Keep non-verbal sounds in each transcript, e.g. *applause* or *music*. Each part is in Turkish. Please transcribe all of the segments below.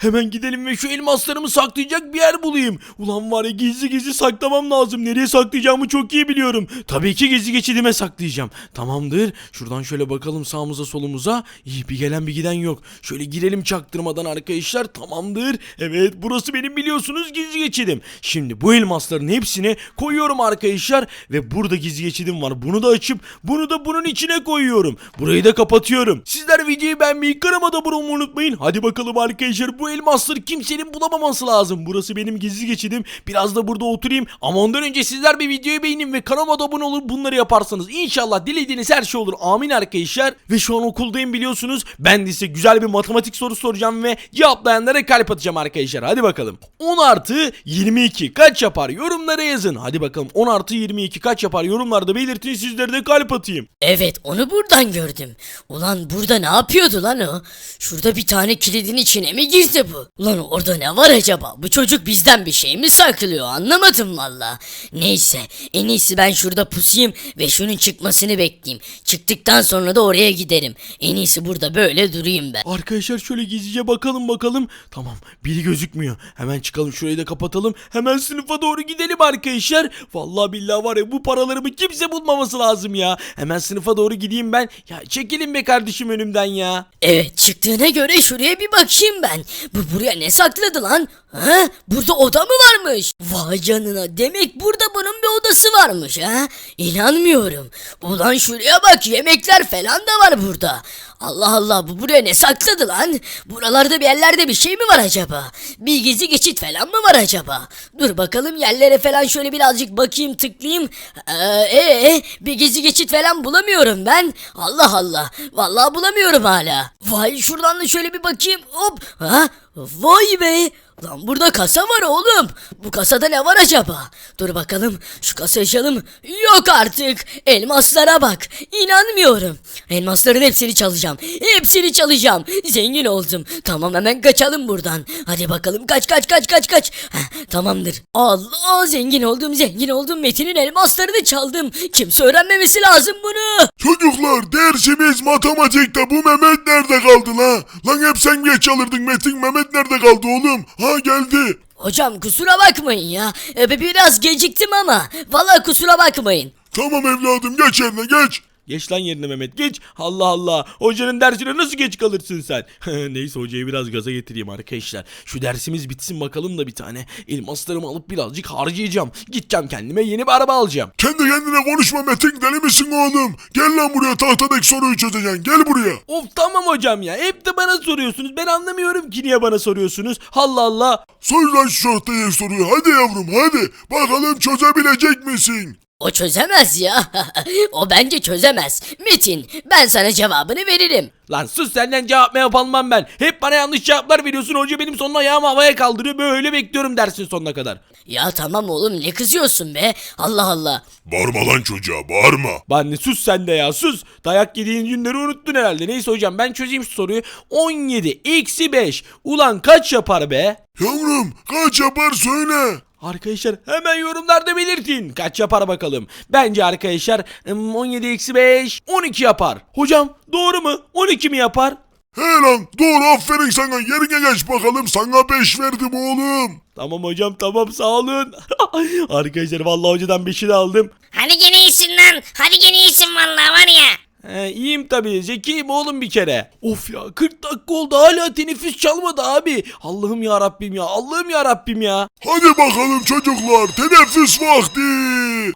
Hemen gidelim ve şu elmaslarımı saklayacak bir yer bulayım. Ulan var ya gizli gizli saklamam lazım. Nereye saklayacağımı çok iyi biliyorum. Tabii ki gizli geçidime saklayacağım. Tamamdır. Şuradan şöyle bakalım sağımıza solumuza. İyi bir gelen bir giden yok. Şöyle girelim çaktırmadan arkadaşlar. Tamamdır. Evet burası benim biliyorsunuz gizli geçidim. Şimdi bu elmasların hepsini koyuyorum arkadaşlar. Ve burada gizli geçidim var. Bunu da açıp bunu da bunun içine koyuyorum. Burayı da kapatıyorum. Sizler videoyu beğenmeyi kanalıma da abone unutmayın. Hadi bakalım arkadaşlar bu elmasları kimsenin bulamaması lazım. Burası benim gizli geçidim. Biraz da burada oturayım. Ama ondan önce sizler bir videoyu beğenin ve kanalıma da abone olur. Bunları yaparsanız inşallah dilediğiniz her şey olur. Amin arkadaşlar. Ve şu an okuldayım biliyorsunuz. Ben de size güzel bir matematik soru soracağım ve cevaplayanlara kalp atacağım arkadaşlar. Hadi bakalım. 10 artı 22 kaç yapar? Yorumlara yazın. Hadi bakalım 10 artı 22 kaç yapar? Yorumlarda belirtin sizlere de kalp atayım. Evet onu buradan gördüm. Ulan burada ne yapıyordu lan o? Şurada bir tane kilidin içine mi girdi bu? Ulan orada ne var acaba? Bu çocuk bizden bir şey mi saklıyor anlamadım valla. Neyse en iyisi ben şurada pusayım ve şunun çıkmasını bekleyeyim. Çıktıktan sonra da oraya giderim. En iyisi burada böyle durayım ben. Arkadaşlar şöyle gizlice bakalım bakalım. Tamam biri gözükmüyor. Hemen çıkalım şurayı da kapatalım. Hemen sınıfa doğru gidelim arkadaşlar. Vallahi billahi var ya bu paralarımı kimse bulmaması lazım ya. Hemen sınıfa doğru gideyim ben. Ya çekilin be kardeşim önümden ya. Evet çıktığına göre şuraya bir bakayım ben. Bu buraya ne sakladı lan? Ha? Burada oda mı varmış? Vay canına demek burada bunun bir odası varmış ha? İnanmıyorum. Ulan şuraya bak yemekler falan da var burada. Allah Allah bu buraya ne sakladı lan? Buralarda bir yerlerde bir şey mi var acaba? Bir gizli geçit falan mı var acaba? Dur bakalım yerlere falan şöyle birazcık bakayım tıklayayım. Ee, ee, bir gizli geçit falan bulamıyorum ben. Allah Allah. Vallahi bulamıyorum hala. Vay şuradan da şöyle bir bakayım. Hop. Ha? Vay be. Lan burada kasa var oğlum. Bu kasada ne var acaba? Dur bakalım şu kasayı açalım. Yok artık. Elmaslara bak. İnanmıyorum. Elmasların hepsini çalacağım. Hepsini çalacağım. Zengin oldum. Tamam hemen kaçalım buradan. Hadi bakalım kaç kaç kaç kaç kaç. Heh, tamamdır. Allah zengin oldum zengin oldum. Metin'in elmaslarını çaldım. Kimse öğrenmemesi lazım bunu. Çocuklar dersimiz matematikte bu Mehmet nerede kaldı la? Lan hep sen niye çalırdın Metin Mehmet nerede kaldı oğlum? Ha geldi. Hocam kusura bakmayın ya. E, biraz geciktim ama. Vallahi kusura bakmayın. Tamam evladım geç yerine geç. Geç lan yerine Mehmet geç. Allah Allah. Hocanın dersine nasıl geç kalırsın sen? *laughs* Neyse hocayı biraz gaza getireyim arkadaşlar. Şu dersimiz bitsin bakalım da bir tane. Elmaslarımı alıp birazcık harcayacağım. Gideceğim kendime yeni bir araba alacağım. Kendi kendine konuşma Metin deli misin oğlum? Gel lan buraya tahtadaki soruyu çözeceksin gel buraya. Of tamam hocam ya. Hep de bana soruyorsunuz. Ben anlamıyorum ki niye bana soruyorsunuz. Allah Allah. Sor lan şu tahtaya soruyu hadi yavrum hadi. Bakalım çözebilecek misin? O çözemez ya. *laughs* o bence çözemez. Metin ben sana cevabını veririm. Lan sus senden cevap mı yapalım ben. Hep bana yanlış cevaplar veriyorsun. Hoca benim sonuna ayağımı havaya kaldırıyor. Böyle bekliyorum dersin sonuna kadar. Ya tamam oğlum ne kızıyorsun be? Allah Allah. Bağırma lan çocuğa bağırma. Anne sus sen de ya sus. Dayak yediğin günleri unuttun herhalde. Neyse hocam ben çözeyim şu soruyu. 17 eksi 5. Ulan kaç yapar be? Yavrum kaç yapar söyle. Arkadaşlar hemen yorumlarda belirtin. Kaç yapar bakalım. Bence arkadaşlar ım, 17 eksi 5 12 yapar. Hocam doğru mu? 12 mi yapar? He lan doğru aferin sana yerine geç bakalım sana 5 verdim oğlum. Tamam hocam tamam sağ olun. *laughs* arkadaşlar vallahi hocadan 5'i de aldım. Hadi gene iyisin lan. Hadi gene iyisin vallahi var ya. He, iyiyim tabii. Zekiyim oğlum bir kere. Of ya 40 dakika oldu hala teneffüs çalmadı abi. Allah'ım ya Rabbim ya. Allah'ım ya Rabbim ya. Hadi bakalım çocuklar teneffüs vakti.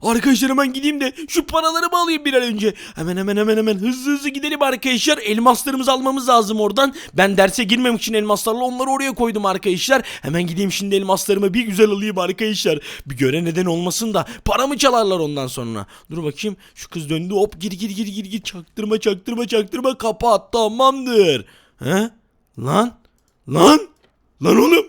Arkadaşlar hemen gideyim de şu paralarımı alayım bir an önce. Hemen hemen hemen hemen hızlı hızlı gidelim arkadaşlar. Elmaslarımızı almamız lazım oradan. Ben derse girmemek için elmaslarla onları oraya koydum arkadaşlar. Hemen gideyim şimdi elmaslarımı bir güzel alayım arkadaşlar. Bir göre neden olmasın da paramı çalarlar ondan sonra. Dur bakayım şu kız döndü hop gir gir gir gir gir çaktırma çaktırma çaktırma kapat tamamdır. He? Lan? Lan? Lan oğlum?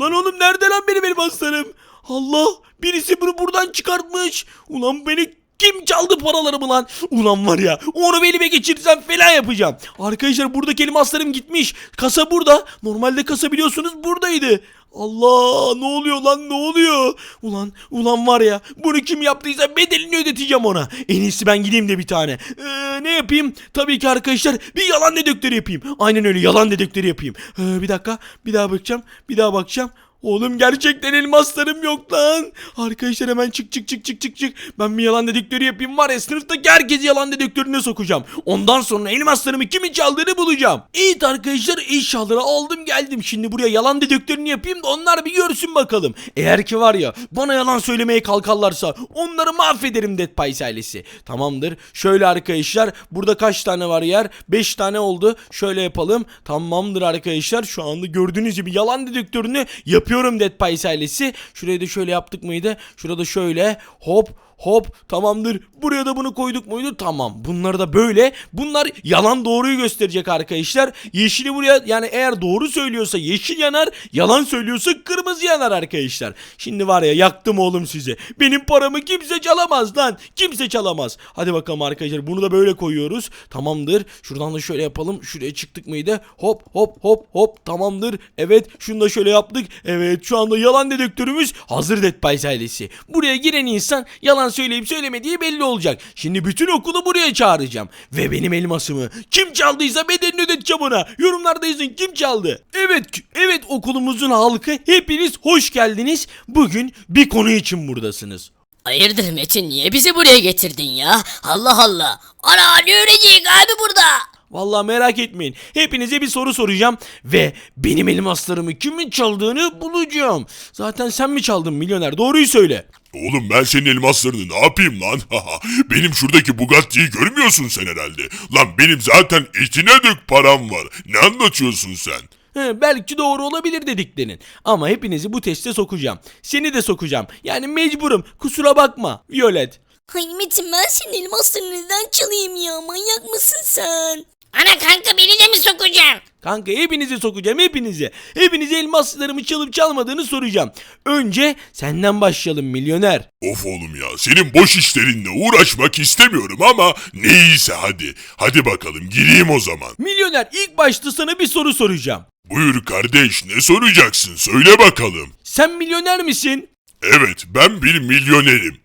Lan oğlum nerede lan benim elmaslarım? Allah birisi bunu buradan çıkartmış. Ulan beni Kim çaldı paralarımı lan? Ulan var ya onu elime geçirsem falan yapacağım. Arkadaşlar buradaki elmaslarım gitmiş. Kasa burada. Normalde kasa biliyorsunuz buradaydı. Allah ne oluyor lan ne oluyor? Ulan ulan var ya bunu kim yaptıysa bedelini ödeteceğim ona. En iyisi ben gideyim de bir tane. Ee, ne yapayım? Tabii ki arkadaşlar bir yalan dedektörü yapayım. Aynen öyle yalan dedektörü yapayım. Ee, bir dakika bir daha bakacağım bir daha bakacağım. Oğlum gerçekten elmaslarım yok lan. Arkadaşlar hemen çık çık çık çık çık çık. Ben bir yalan dedektörü yapayım var ya sınıftaki herkesi yalan dedektörüne sokacağım. Ondan sonra elmaslarımı kimin çaldığını bulacağım. Evet arkadaşlar eşyaları aldım geldim. Şimdi buraya yalan dedektörünü yapayım da onlar bir görsün bakalım. Eğer ki var ya bana yalan söylemeye kalkarlarsa onları mahvederim Dead Pies ailesi. Tamamdır. Şöyle arkadaşlar burada kaç tane var yer? 5 tane oldu. Şöyle yapalım. Tamamdır arkadaşlar. Şu anda gördüğünüz gibi yalan dedektörünü yapıyorum Dead Pies ailesi. Şurayı da şöyle yaptık mıydı? Şurada şöyle hop hop tamamdır. Buraya da bunu koyduk muydu? Tamam. Bunları da böyle. Bunlar yalan doğruyu gösterecek arkadaşlar. Yeşili buraya yani eğer doğru söylüyorsa yeşil yanar. Yalan söylüyorsa kırmızı yanar arkadaşlar. Şimdi var ya yaktım oğlum sizi. Benim paramı kimse çalamaz lan. Kimse çalamaz. Hadi bakalım arkadaşlar bunu da böyle koyuyoruz. Tamamdır. Şuradan da şöyle yapalım. Şuraya çıktık mıydı? Hop hop hop hop tamamdır. Evet şunu da şöyle yaptık. Evet şu anda yalan dedektörümüz hazır Dead Pies ailesi. Buraya giren insan yalan söyleyip söylemediği belli olacak. Şimdi bütün okulu buraya çağıracağım. Ve benim elmasımı kim çaldıysa bedelini ödeteceğim ona. Yorumlarda yazın kim çaldı. Evet evet okulumuzun halkı hepiniz hoş geldiniz. Bugün bir konu için buradasınız. Hayırdır Metin niye bizi buraya getirdin ya? Allah Allah. Ana ne öğrenecek abi burada? Vallahi merak etmeyin. Hepinize bir soru soracağım ve benim elmaslarımı kimin çaldığını bulacağım. Zaten sen mi çaldın milyoner? Doğruyu söyle. Oğlum ben senin elmaslarını ne yapayım lan? *laughs* benim şuradaki Bugatti'yi görmüyorsun sen herhalde. Lan benim zaten etine dök param var. Ne anlatıyorsun sen? He, belki doğru olabilir dediklerin. Ama hepinizi bu teste sokacağım. Seni de sokacağım. Yani mecburum. Kusura bakma. Violet. Ay Metin ben senin elmaslarını neden çalayım ya? Manyak mısın sen? Ana kanka beni de mi sokacaksın? Kanka hepinizi sokacağım hepinizi. Hepinize elmaslarımı çalıp çalmadığını soracağım. Önce senden başlayalım milyoner. Of oğlum ya senin boş işlerinle uğraşmak istemiyorum ama neyse hadi. Hadi bakalım gireyim o zaman. Milyoner ilk başta sana bir soru soracağım. Buyur kardeş ne soracaksın söyle bakalım. Sen milyoner misin? Evet ben bir milyonerim.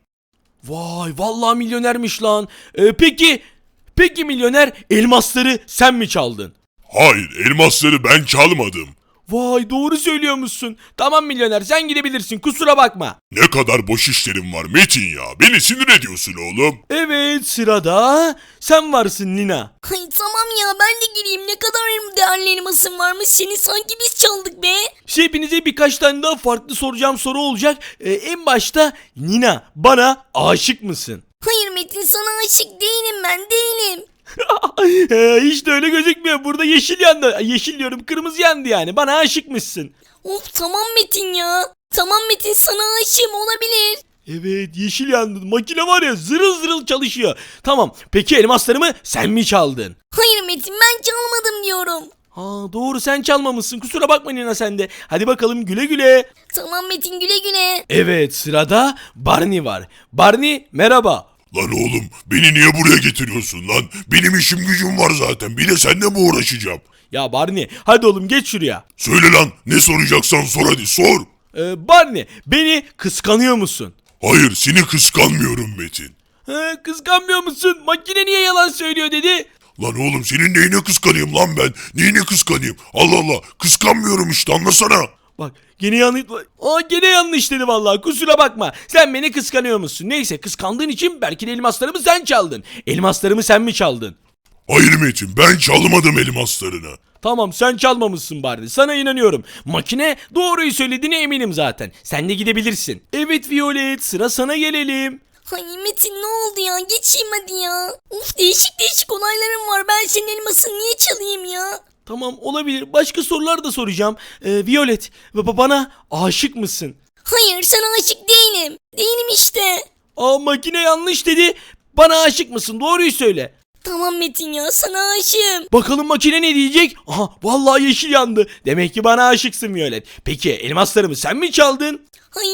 Vay vallahi milyonermiş lan. Ee, peki peki milyoner elmasları sen mi çaldın? Hayır elmasları ben çalmadım. Vay doğru söylüyormuşsun. Tamam milyoner sen gidebilirsin kusura bakma. Ne kadar boş işlerim var Metin ya. Beni sinir ediyorsun oğlum. Evet sırada sen varsın Nina. Ay tamam ya ben de gireyim ne kadar değerli elmasın varmış seni sanki biz çaldık be. Şey, hepinize birkaç tane daha farklı soracağım soru olacak. Ee, en başta Nina bana aşık mısın? Hayır Metin sana aşık değilim ben değilim. *laughs* Ee, Hiç de öyle gözükmüyor. Burada yeşil yandı. Yeşil diyorum kırmızı yandı yani. Bana aşıkmışsın. Of tamam Metin ya. Tamam Metin sana aşığım olabilir. Evet yeşil yandı. Makine var ya zırıl zırıl çalışıyor. Tamam peki elmaslarımı sen mi çaldın? Hayır Metin ben çalmadım diyorum. Ha doğru sen çalmamışsın. Kusura bakma Nina sen de. Hadi bakalım güle güle. Tamam Metin güle güle. Evet sırada Barney var. Barney merhaba. Lan oğlum beni niye buraya getiriyorsun lan? Benim işim gücüm var zaten. Bir de seninle mi uğraşacağım? Ya Barney hadi oğlum geç şuraya. Söyle lan ne soracaksan sor hadi sor. Ee, Barney beni kıskanıyor musun? Hayır seni kıskanmıyorum Metin. Ha, kıskanmıyor musun? Makine niye yalan söylüyor dedi. Lan oğlum senin neyine kıskanayım lan ben? Neyine kıskanayım? Allah Allah kıskanmıyorum işte anlasana. Bak gene yanlış... Aa gene yanlış dedi vallahi kusura bakma. Sen beni kıskanıyor musun? Neyse kıskandığın için belki de elmaslarımı sen çaldın. Elmaslarımı sen mi çaldın? Hayır Metin ben çalmadım elmaslarını. Tamam sen çalmamışsın bari. Sana inanıyorum. Makine doğruyu söylediğine eminim zaten. Sen de gidebilirsin. Evet Violet sıra sana gelelim. Ay Metin ne oldu ya geçeyim hadi ya. Uf değişik değişik olaylarım var ben senin elmasını niye çalayım ya. Tamam olabilir. Başka sorular da soracağım. Ee, Violet baba bana aşık mısın? Hayır sana aşık değilim. Değilim işte. Aa makine yanlış dedi. Bana aşık mısın? Doğruyu söyle. Tamam Metin ya sana aşığım. Bakalım makine ne diyecek? Aha vallahi yeşil yandı. Demek ki bana aşıksın Violet. Peki elmaslarımı sen mi çaldın? Ay,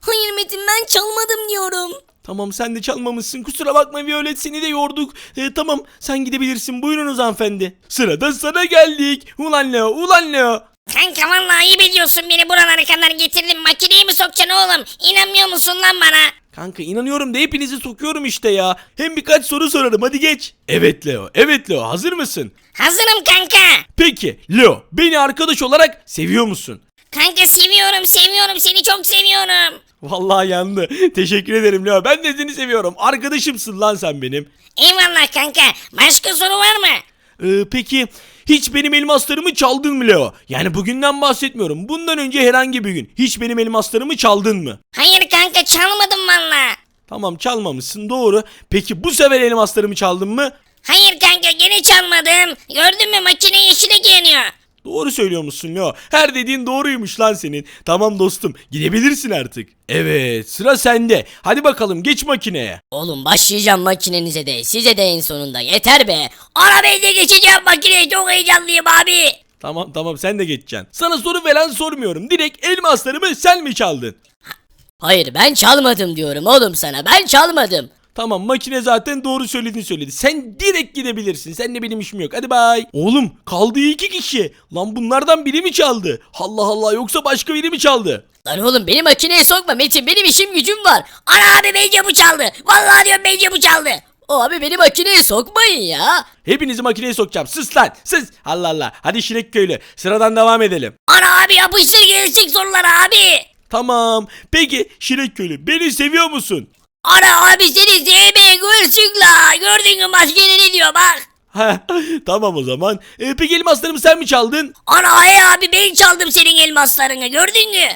hayır Metin ben çalmadım diyorum. Tamam sen de çalmamışsın kusura bakma Violet seni de yorduk. Ee, tamam sen gidebilirsin buyurunuz hanımefendi. Sırada sana geldik. Ulan Leo ulan Leo. Kanka vallahi ayıp ediyorsun beni buralara kadar getirdin. Makineyi mi sokacaksın oğlum? İnanmıyor musun lan bana? Kanka inanıyorum da hepinizi sokuyorum işte ya. Hem birkaç soru sorarım hadi geç. Evet Leo evet Leo hazır mısın? Hazırım kanka. Peki Leo beni arkadaş olarak seviyor musun? Kanka seviyorum seviyorum seni çok seviyorum. Vallahi yandı. *laughs* Teşekkür ederim Leo. Ben de seni seviyorum. Arkadaşımsın lan sen benim. Eyvallah kanka. Başka soru var mı? Ee, peki hiç benim elmaslarımı çaldın mı Leo? Yani bugünden bahsetmiyorum. Bundan önce herhangi bir gün hiç benim elmaslarımı çaldın mı? Hayır kanka çalmadım valla. Tamam çalmamışsın doğru. Peki bu sefer elmaslarımı çaldın mı? Hayır kanka gene çalmadım. Gördün mü makine yeşile giyiniyor. Doğru söylüyor musun Leo? Her dediğin doğruymuş lan senin. Tamam dostum gidebilirsin artık. Evet sıra sende. Hadi bakalım geç makineye. Oğlum başlayacağım makinenize de size de en sonunda yeter be. Arabayı da geçeceğim makineye çok heyecanlıyım abi. Tamam tamam sen de geçeceksin. Sana soru falan sormuyorum. Direkt elmaslarımı sen mi çaldın? Hayır ben çalmadım diyorum oğlum sana ben çalmadım. Tamam makine zaten doğru söylediğini söyledi. Sen direkt gidebilirsin. Seninle benim işim yok. Hadi bay. Oğlum kaldı iki kişi. Lan bunlardan biri mi çaldı? Allah Allah yoksa başka biri mi çaldı? Lan oğlum beni makineye sokma Metin benim işim gücüm var. Ana abi bence bu çaldı. Vallahi diyorum bence bu çaldı. O abi beni makineye sokmayın ya. Hepinizi makineye sokacağım. Sus lan. Sus. Allah Allah. Hadi Şirek köylü. Sıradan devam edelim. Ana abi yapıştır gelsin soruları abi. Tamam. Peki Şirek köylü beni seviyor musun? Ana abi seni sevmeye görsün la. Gördün mü maskeni ne diyor bak. Ha, tamam o zaman. E, peki elmaslarımı sen mi çaldın? Ana hey abi ben çaldım senin elmaslarını gördün mü?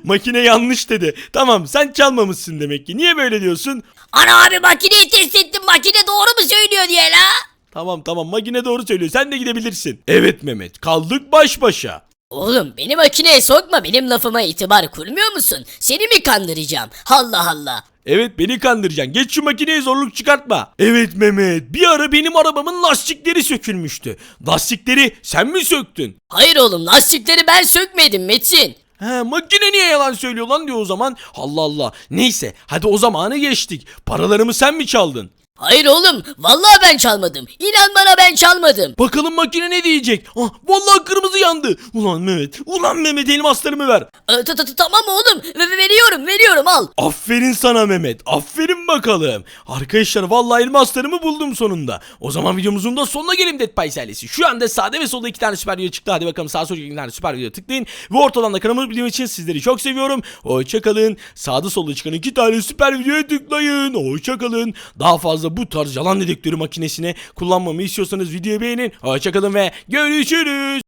*laughs* Makine yanlış dedi. Tamam sen çalmamışsın demek ki. Niye böyle diyorsun? Ana abi makineyi test ettim makine doğru mu söylüyor diye la. Tamam tamam makine doğru söylüyor. Sen de gidebilirsin. Evet Mehmet kaldık baş başa. Oğlum beni makineye sokma benim lafıma itibar kurmuyor musun? Seni mi kandıracağım? Allah Allah. Evet beni kandıracaksın. Geç şu makineye zorluk çıkartma. Evet Mehmet bir ara benim arabamın lastikleri sökülmüştü. Lastikleri sen mi söktün? Hayır oğlum lastikleri ben sökmedim Metin. He makine niye yalan söylüyor lan diyor o zaman. Allah Allah. Neyse hadi o zamanı geçtik. Paralarımı sen mi çaldın? Hayır oğlum vallahi ben çalmadım. İnan bana ben çalmadım. Bakalım makine ne diyecek? Ah vallahi kırmızı yandı. Ulan Mehmet. Ulan Mehmet elmaslarımı ver. Ee, ta- ta- ta- Tamam oğlum Ve- ve- veriyorum veriyorum al. Aferin sana Mehmet. Aferin bakalım. Arkadaşlar vallahi elmaslarımı buldum sonunda. O zaman videomuzun da sonuna gelin Dead Pies ailesi. Şu anda sağda ve solda iki tane süper video çıktı. Hadi bakalım sağ solda iki tane süper video tıklayın. Ve ortadan da kanalımı bildiğim için sizleri çok seviyorum. Hoşçakalın. Sağda solda çıkan iki tane süper videoya tıklayın. Hoşçakalın. Daha fazla bu tarz yalan dedektörü makinesine kullanmamı istiyorsanız videoyu beğenin. Hoşçakalın ve görüşürüz.